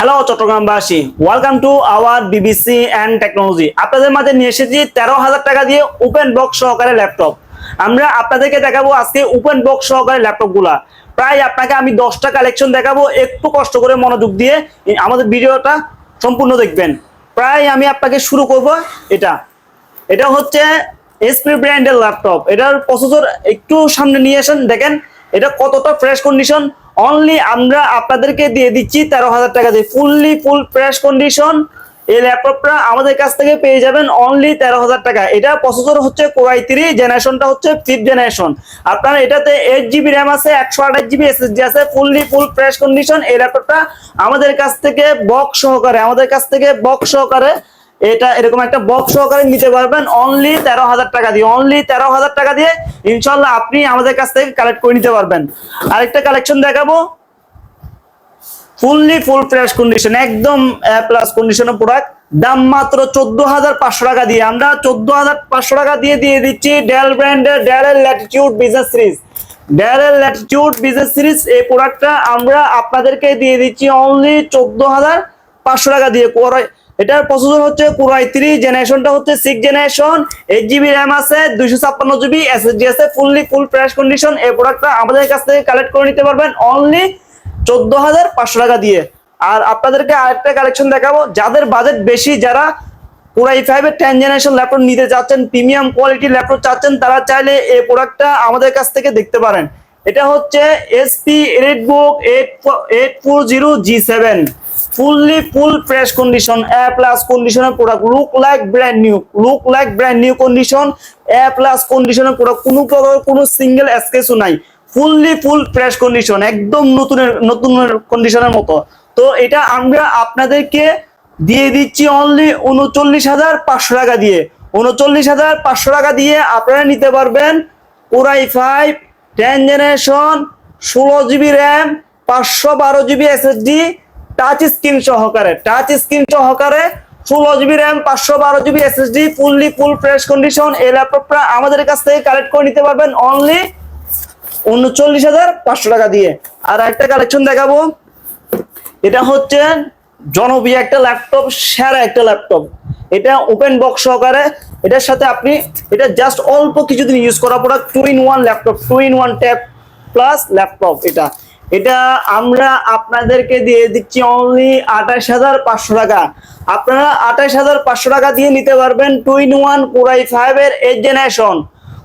Hello চট্টগ্রামবাসী। Welcome to our BBC and technology আপনাদের মাঝে নিয়ে এসেছি তেরো হাজার টাকা দিয়ে ওপেন বক্স সহকারে ল্যাপটপ আমরা আপনাদেরকে দেখাবো আজকে ওপেন বক্স সহকারে ল্যাপটপগুলা প্রায় আপনাকে আমি দশটা কালেকশন দেখাবো, একটু কষ্ট করে মনোযোগ দিয়ে আমাদের ভিডিওটা সম্পূর্ণ দেখবেন। প্রায় আমি আপনাকে শুরু করব এটা। এটা হচ্ছে এসপি ব্র্যান্ডের ল্যাপটপ এটার প্রসেসর একটু সামনে নিয়ে আসেন, দেখেন এটা কতটা ফ্রেশ কন্ডিশন অনলি আমরা আপনাদেরকে দিয়ে দিচ্ছি তেরো হাজার টাকা দিয়ে। ফুললি ফুল ফ্রেশ কন্ডিশন এই ল্যাপটপটা আমাদের কাছ থেকে পেয়ে যাবেন অনলি তেরো হাজার টাকা। এটা প্রসেসর হচ্ছে কোরাই থ্রি জেনারেশনটা হচ্ছে ফিফথ জেনারেশন আপনার এটাতে এইট জিবি র্যাম আছে, একশো আঠাশ জিবি এসএসডি আছে ফুললি ফুল ফ্রেশ কন্ডিশন এই ল্যাপটপটা আমাদের কাছ থেকে বক্স সহকারে, আমাদের কাছ থেকে বক্স সহকারে এটা এরকম একটা বক্স সহকারে নিতে পারবেন। অনলি তেরো হাজার টাকা দিয়ে অনলি তেরো হাজার টাকা দিয়ে ইনশাল্লাহ আপনি আমাদের কাছ থেকে কালেক্ট করে নিতে পারবেন। আরেকটা কালেকশন দেখাবো। ফুললি ফুল ফ্রেশ কন্ডিশন একদম প্লাস কন্ডিশনের প্রোডাক্ট দাম মাত্র চোদ্দ হাজার পাঁচশো টাকা দিয়ে। আমরা চোদ্দ হাজার পাঁচশো টাকা দিয়ে দিয়ে দিচ্ছি ডেল ব্র্যান্ডের ডেলের ল্যাটিটিউড বিজনেস সিরিজ ডেলের ল্যাটিটিউড বিজনেস সিরিজ এই প্রোডাক্টটা আমরা আপনাদেরকে দিয়ে দিচ্ছি অনলি চোদ্দ হাজার পাঁচশো টাকা দিয়ে। এটার প্রসেসর হচ্ছে কোরাই থ্রি জেনারেশনটা হচ্ছে six generation eight GB RAM আছে, দুইশো ছাপ্পান্ন জিবি এসএসডি আছে ফুললি ফুল ফ্রেশ কন্ডিশন এই প্রোডাক্টটা আমাদের কাছ থেকে কালেক্ট করে নিতে পারবেন অনলি চোদ্দ হাজার পাঁচশো টাকা দিয়ে। আর আপনাদেরকে আরেকটা কালেকশন দেখাবো, যাদের বাজেট বেশি, যারা পুরাই ফাইভের টেন জেনারেশন ল্যাপটপ নিতে চাচ্ছেন প্রিমিয়াম কোয়ালিটি ল্যাপটপ চাচ্ছেন, তারা চাইলে এই প্রোডাক্টটা আমাদের কাছ থেকে দেখতে পারেন। এটা হচ্ছে SP redbook eight eight four zero G seven fully full fresh condition A plus কন্ডিশনের product look like brand new look like brand new condition A plus কন্ডিশনের প্রোডাক্ট কোনো প্রকার কোনো সিঙ্গেল স্কেচও নাই। ফুললি ফুল ফ্রেশ কন্ডিশন একদম নতুনের নতুন কন্ডিশনের মতো। তো এটা আমরা আপনাদেরকে দিয়ে দিচ্ছি অনলি উনচল্লিশ হাজার পাঁচশো টাকা দিয়ে। উনচল্লিশ হাজার পাঁচশো টাকা দিয়ে আপনারা নিতে পারবেন পুরাই ফাইভ টেন জেনারেশন ষোলো জিবি র্যাম পাঁচশো বারো জিবি এসএসডি টাচ স্ক্রিন সহকারে টাচ স্ক্রিন সহকারে ষোলো জিবি র্যাম পাঁচশো বারো GB SSD fully full fresh condition এই ল্যাপটপটা আমাদের কাছ থেকে কালেক্ট করে নিতে পারবেন অনলি উনচল্লিশ হাজার পাঁচশো টাকা দিয়ে। আর একটা কালেকশন দেখাবো। এটা হচ্ছে জনপ্রিয় একটা ল্যাপটপ সেরা একটা ল্যাপটপ এটা ওপেন বক্স সহকারে। এটার সাথে আপনি, এটা জাস্ট অল্প কিছুদিন ইউজ করা product two in one laptop two in one tab plus laptop এটা। এটা আমরা আপনাদেরকে দিয়ে দিচ্ছি অনলি আঠাশ হাজার পাঁচশো টাকা। আপনারা আঠাশ হাজার পাঁচশো টাকা দিয়ে নিতে পারবেন two in one core i ফাইভের এইট জেনারেশন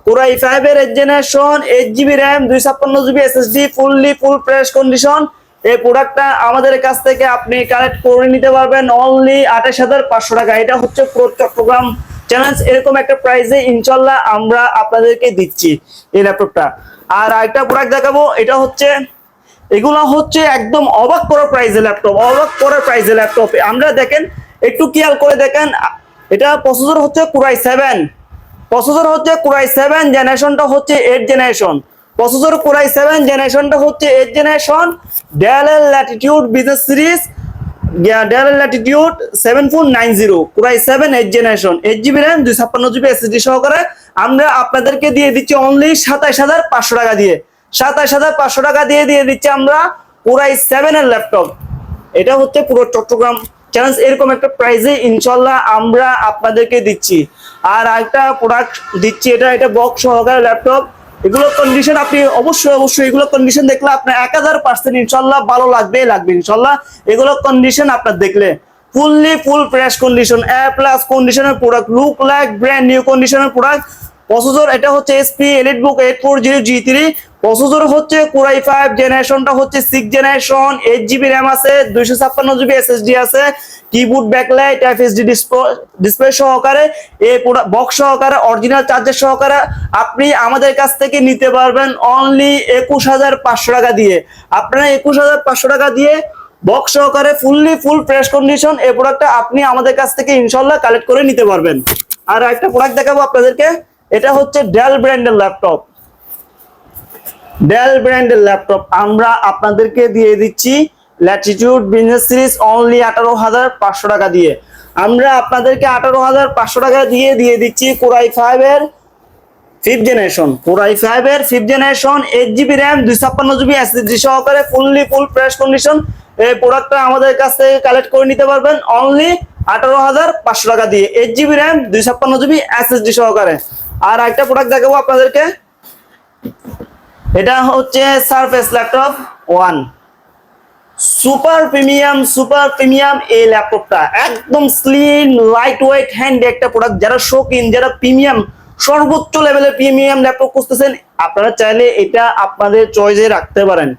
কোরাই ফাইভের eight generation eight GB RAM দুই ছাপ্পান্ন GB SSD fully full fresh condition এই প্রোডাক্টটা আমাদের কাছ থেকে আপনি কালেক্ট করে নিতে পারবেন অনলি আঠাশ হাজার পাঁচশো টাকা। এটা হচ্ছে পুরো চট্টগ্রাম চ্যালেঞ্জ এরকম একটা প্রাইসে ইনশাল্লাহ আমরা আপনাদেরকে দিচ্ছি এই ল্যাপটপটা আর আরেকটা প্রোডাক্ট দেখাবো, এটা হচ্ছে এগুলো হচ্ছে একদম অবাক করার প্রাইসে ল্যাপটপ অবাক করার প্রাইসে ল্যাপটপ আমরা দেখেন, একটু খেয়াল করে দেখেন, এটা প্রসেসর হচ্ছে কুরাই সেভেন প্রসেসর হচ্ছে কুরাই সেভেন জেনারেশনটা হচ্ছে eight generation processor core i seven জেনারেশনটা হচ্ছে eight generation Dell Latitude business series Dell Latitude seven four nine zero core i seven eight generation eight GB RAM দুই ছাপ্পান্ন জিবি এসএসডি সহকারে। আমরা আপনাদেরকে দিয়ে দিচ্ছি অনলি সাতাইশ হাজার পাঁচশো টাকা দিয়ে। সাতাইশ হাজার পাঁচশো টাকা দিয়ে দিয়ে দিচ্ছি আমরা পুরাই সেভেনের ল্যাপটপ এটা হচ্ছে পুরো চট্টগ্রাম চ্যালেঞ্জ এরকম একটা প্রাইজে ইনশাল্লাহ আমরা আপনাদেরকে দিচ্ছি। আর একটা প্রোডাক্ট দিচ্ছি, এটা এটা বক্স সহকারে ল্যাপটপ এগুলো কন্ডিশন আপনি অবশ্যই অবশ্যই এগুলো কন্ডিশন দেখলে আপনার এক হাজার পার্সেন্ট ইনশাল্লাহ ভালো লাগবে লাগবে ইনশাল্লাহ। এগুলো কন্ডিশন আপনার দেখলে। Fully full fresh condition A plus কন্ডিশনের product look like brand new কন্ডিশনের প্রোডাক্ট প্রসেসর এটা হচ্ছে SP elite book eight four zero G three processor হচ্ছে কোরাই ফাইভ জেনারেশনটা হচ্ছে six generation eight GB RAM আছে, দুইশো ছাপ্পান্ন জিবি এসএসডি আছে কিবোর্ড ব্যাকলাইট এফএসডি ডিসপ্লে সহকারে এই বক্স সহকারে অরিজিনাল চার্জার সহকারে আপনি আমাদের কাছ থেকে নিতে পারবেন অনলি একুশ হাজার পাঁচশো টাকা দিয়ে। আপনারা একুশ হাজার পাঁচশো টাকা দিয়ে বক্স সহকারে ফুললি ফুল ফ্রেশ কন্ডিশন এই প্রোডাক্টটা আপনি আমাদের কাছ থেকে ইনশাল্লাহ কালেক্ট করে নিতে পারবেন। আর একটা প্রোডাক্ট দেখাবো আপনাদেরকে, এটা হচ্ছে ডেল ব্র্যান্ডের ল্যাপটপ ডেল ব্র্যান্ডের ল্যাপটপ আমরা আপনাদেরকে দিয়ে দিচ্ছি ল্যাটিটিউড বিজনেস সিরিজ অনলি আঠারো হাজার পাঁচশো টাকা দিয়ে। আমরা আপনাদেরকে আঠারো হাজার পাঁচশো টাকা দিয়ে দিয়ে দিচ্ছি কোরাই ফাইভ এর fifth generation core i five এর fifth generation eight GB RAM দুই ছাপ্পান্ন জিবি এসএসডি সহকারে ফুললি ফুল ফ্রেশ কন্ডিশন এই প্রোডাক্টটা আমাদের কাছ থেকে কালেক্ট করে নিতে পারবেন অনলি আঠারো হাজার পাঁচশো টাকা দিয়ে। এইট জিবি র্যাম দুই ছাপ্পান্ন জিবি এসএসডি সহকারে। আর একটা প্রোডাক্ট দেখাবো আপনাদেরকে। এটা হচ্ছে surface laptop one super premium super premium এই ল্যাপটপটা একদম স্লিম লাইট ওয়েট হ্যান্ড একটা প্রোডাক্ট যারা শৌখিন, যারা প্রিমিয়াম সর্বোচ্চ লেভেলের প্রিমিয়াম ল্যাপটপ খুঁজতেছেন, আপনারা চাইলে এটা আপনাদের চয়েসে রাখতে পারেন।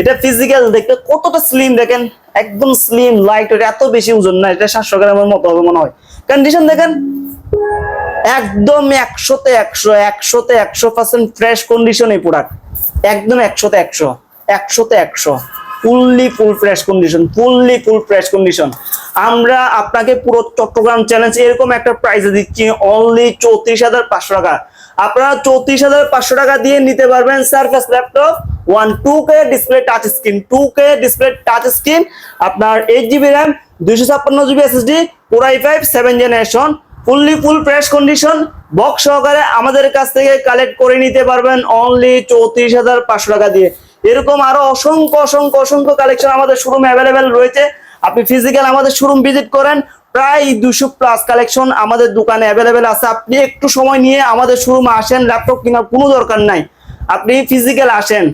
এটা ফিজিক্যাল দেখতে কতটা স্লিম দেখেন? একদম স্লিম লাইট এত বেশি ওজন না, এটা সাতশো গ্রামের মতো হবে মনে হয়। কন্ডিশন দেখেন। একদম একশোতে একশো একশোতে একশো পার্সেন্ট ফ্রেশ কন্ডিশন এই প্রোডাক্ট একদম একশোতে একশো একশোতে একশো। Fully full fresh condition fully full fresh condition আমরা আপনাকে পুরো চট্টগ্রাম চ্যালেঞ্জ এরকম একটা প্রাইসে দিচ্ছি অনলি চৌত্রিশ হাজার পাঁচশো টাকা। আপনারা চৌত্রিশ হাজার পাঁচশো টাকা দিয়ে নিতে পারবেন surface laptop one two K display touch screen two K display touch screen আপনার এইট জিবি র্যাম দুইশো ছাপ্পান্ন জিবি এসএসডি পুরাই five seven generation fully full fresh condition box সহকারে আমাদের কাছ থেকে কালেক্ট করে নিতে পারবেন অনলি চৌত্রিশ হাজার পাঁচশো টাকা দিয়ে। এরকম আরও অসংখ্য অসংখ্য অসংখ্য কালেকশন আমাদের শোরুমে অ্যাভেলেবেল রয়েছে। আপনি ফিজিক্যাল আমাদের শোরুম ভিজিট করেন, প্রায় দুশো প্লাস কালেকশন আমাদের দোকানে অ্যাভেলেবেল আছে। আপনি একটু সময় নিয়ে আমাদের শোরুমে আসেন ল্যাপটপ কেনার কোনো দরকার নাই। আপনি ফিজিক্যাল আসেন।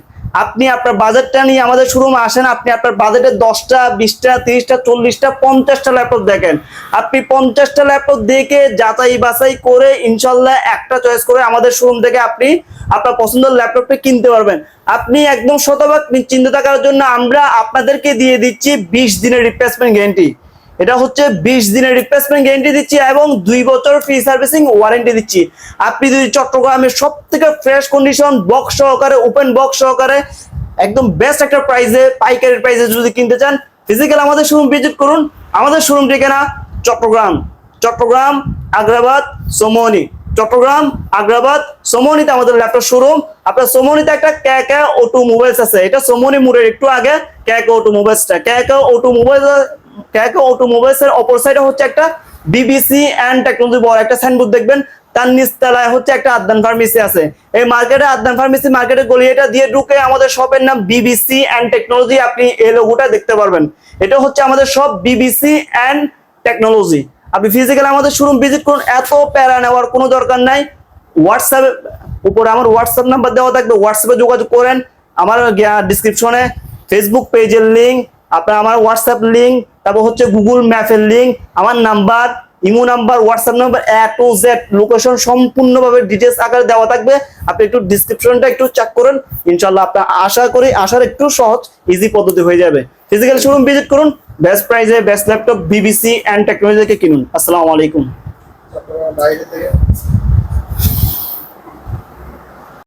আপনি আপনার বাজেটটা নিয়ে আমাদের শোরুমে আসেন, আপনি আপনার বাজেটে দশটা, বিশটা, তিরিশটা, চল্লিশটা, পঞ্চাশটা ল্যাপটপ দেখেন। আপনি পঞ্চাশটা ল্যাপটপ দেখে যাচাই বাছাই করে ইনশাল্লাহ একটা চয়েস করে আমাদের শোরুম থেকে আপনি আপনার পছন্দের ল্যাপটপটা কিনতে পারবেন। আপনি একদম শতভাগ নিশ্চিন্ত থাকার জন্য আমরা আপনাদেরকে দিয়ে দিচ্ছি বিশ দিনের রিপ্লেসমেন্ট গ্যারান্টি এটা হচ্ছে বিশ দিনের রিপ্লেসমেন্ট গ্যারেন্টি দিচ্ছি এবং দুই বছর ফ্রি সার্ভিসিং ওয়ারেন্টি দিচ্ছি। আপনি যদি চট্টগ্রামের সব থেকে ফ্রেশ কন্ডিশন বক্স সহকারে ওপেন বক্স সহকারে, একদম বেস্ট একটা প্রাইসে পাইকারি প্রাইসে যদি কিনতে চান ফিজিক্যাল আমাদের শোরুম ভিজিট করুন। আমাদের শোরুম ঠিকানা চট্টগ্রাম। চট্টগ্রাম, আগ্রাবাদ, সোমনি। চট্টগ্রাম, আগ্রাবাদ, সোমনিতে আমাদের ল্যাপটপ শোরুম আপনার সোমনিতে একটা ক্যাকা অটো মোবাইলস আছে। এটা সোমনি মোড়ের একটু আগে Kaka auto মোবাইলসটা Kaka auto mobile Kaka auto mobiles এর অপর সাইডে হচ্ছে একটা বিবিসি অ্যান্ড টেকনোলজি বড় একটা সাইনবোর্ড দেখবেন। তার নিচ নিচতলায় হচ্ছে একটা আদান ফার্মেসি আছে। এই মার্কেটে আদান ফার্মেসি মার্কেটে গলিয়েটা দিয়ে ঢুকে আমাদের শপের নাম বিবিসি অ্যান্ড টেকনোলজি আপনি এই লোগোটা দেখতে পারবেন। এটা হচ্ছে আমাদের সব বিবিসি অ্যান্ড টেকনোলজি আপনি ফিজিক্যাল আমাদের শোরুম ভিজিট করুন, এত প্যারা নেওয়ার কোনো দরকার নাই। হোয়াটসঅ্যাপে উপরে আমার হোয়াটসঅ্যাপ নাম্বার দেওয়া থাকবে হোয়াটসঅ্যাপে যোগাযোগ করেন। আমার ডিসক্রিপশনে ফেসবুক পেজের লিঙ্ক আপনার আমার হোয়াটসঅ্যাপ লিঙ্ক তারপর হচ্ছে গুগল ম্যাপের লিঙ্ক আমার number imo number WhatsApp number A to Z location সম্পূর্ণভাবে ডিটেলস আকারে দেওয়া থাকবে। আপনি একটু ডিসক্রিপশনটা একটু চেক করেন ইনশাল্লাহ আপনার আশা করি আসার একটু সহজ ইজি পদ্ধতি হয়ে যাবে। ফিজিক্যাল শোরুম ভিজিট করুন বেস্ট প্রাইসে বেস্ট ল্যাপটপ বিবিসি অ্যান্ড টেকনোলজিকে কিনুন। আসসালামু আলাইকুম।